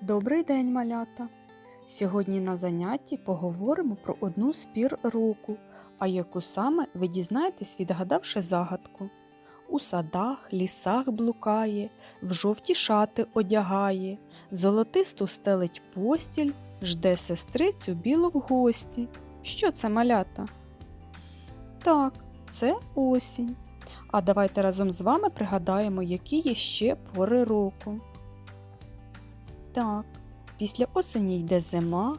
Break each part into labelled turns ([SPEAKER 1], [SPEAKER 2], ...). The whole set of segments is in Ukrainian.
[SPEAKER 1] Добрий день, малята! Сьогодні на занятті поговоримо про одну з пір року, а яку саме ви дізнаєтесь, відгадавши загадку. У садах, лісах блукає, в жовті шати одягає, золотисту стелить постіль, жде сестрицю білу в гості. Що це малята? Так, це осінь. А давайте разом з вами пригадаємо, які є ще пори року. Так, після осені йде зима,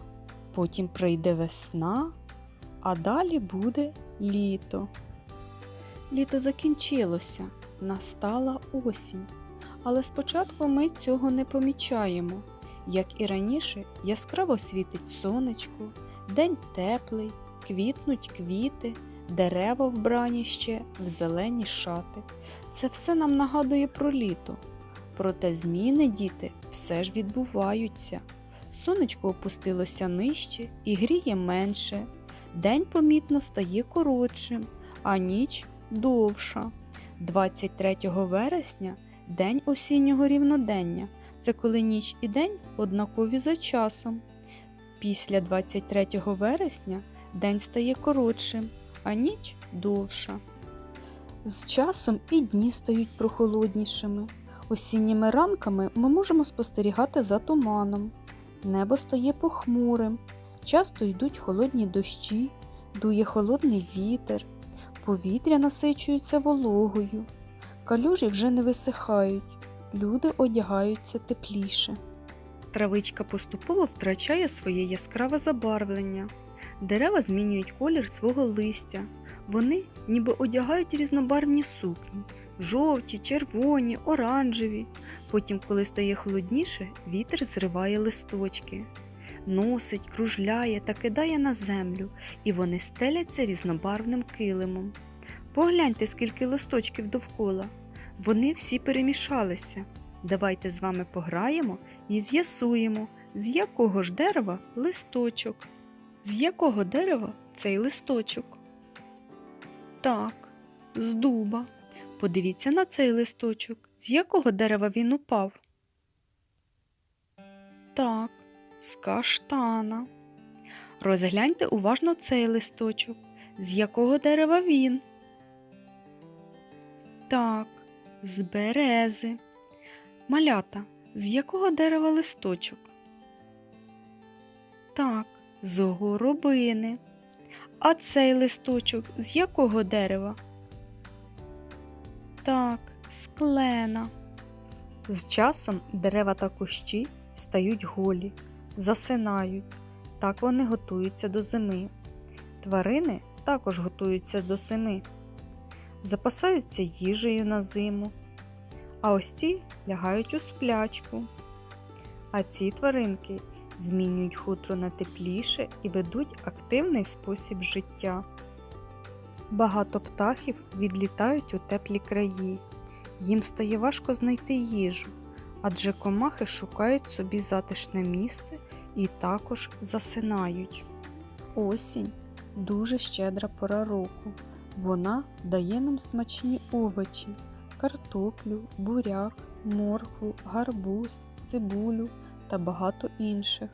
[SPEAKER 1] потім прийде весна, а далі буде літо. Літо закінчилося, настала осінь. Але спочатку ми цього не помічаємо. Як і раніше, яскраво світить сонечко, день теплий, квітнуть квіти, дерева вбрані ще в зелені шати. Це все нам нагадує про літо. Проте зміни, діти, все ж відбуваються. Сонечко опустилося нижче і гріє менше. День помітно стає коротшим, а ніч довша. 23 вересня день осіннього рівнодення. Це коли ніч і день однакові за часом. Після 23 вересня день стає коротшим, а ніч довша. З часом і дні стають прохолоднішими. Осінніми ранками ми можемо спостерігати за туманом. Небо стає похмурим, часто йдуть холодні дощі, дує холодний вітер, повітря насичується вологою, калюжі вже не висихають, люди одягаються тепліше. Травичка поступово втрачає своє яскраве забарвлення. Дерева змінюють колір свого листя. Вони ніби одягають різнобарвні сукні жовті, червоні, оранжеві. Потім, коли стає холодніше, вітер зриває листочки, носить, кружляє та кидає на землю, і вони стеляться різнобарвним килимом. Погляньте, скільки листочків довкола. Вони всі перемішалися. Давайте з вами пограємо і з'ясуємо, з якого ж дерева листочок. З якого дерева цей листочок? Так, з дуба. Подивіться на цей листочок. З якого дерева він упав? Так, з каштана. Розгляньте уважно цей листочок. З якого дерева він? Так, з берези. Малята, з якого дерева листочок? Так, з горобини. А цей листочок з якого дерева? Так, з клена. З часом дерева та кущі стають голі, засинають. Так вони готуються до зими. Тварини також готуються до зими, запасаються їжею на зиму. А ось ці лягають у сплячку. А ці тваринки змінюють хутро на тепліше і ведуть активний спосіб життя. Багато птахів відлітають у теплі краї. Їм стає важко знайти їжу, адже комахи шукають собі затишне місце і також засинають. Осінь дуже щедра пора року. Вона дає нам смачні овочі, картоплю, буряк, моркву, гарбуз, цибулю та багато інших.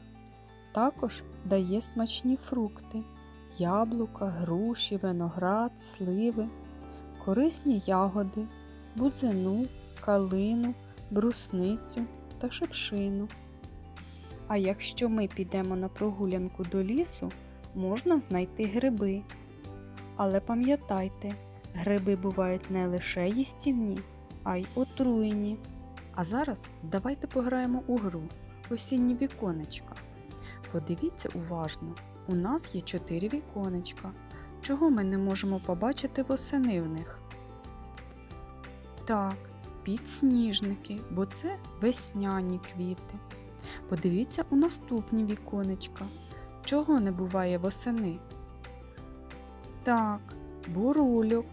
[SPEAKER 1] Також дає смачні фрукти яблука, груші, виноград, сливи, корисні ягоди, будзину, калину, брусницю та шипшину. А якщо ми підемо на прогулянку до лісу, можна знайти гриби. Але пам'ятайте, гриби бувають не лише їстівні, а й отруйні. А зараз давайте пограємо у гру осінні віконечка. Подивіться уважно, у нас є чотири віконечка. Чого ми не можемо побачити восени в них? Так, підсніжники, бо це весняні квіти. Подивіться у наступні віконечка. Чого не буває восени? Так, бурульок.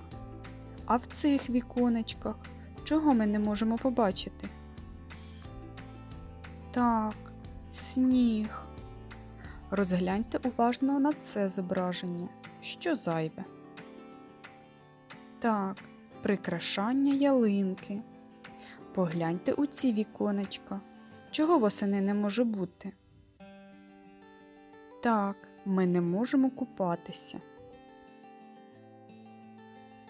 [SPEAKER 1] А в цих віконечках чого ми не можемо побачити? Так, сніг. Розгляньте уважно на це зображення. Що зайве? Так, прикрашання ялинки. Погляньте у ці віконечка. Чого восени не може бути? Так, ми не можемо купатися.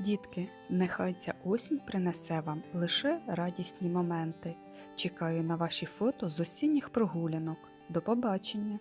[SPEAKER 1] Дітки, нехай ця осінь принесе вам лише радісні моменти. Чекаю на ваші фото з осінніх прогулянок. До побачення!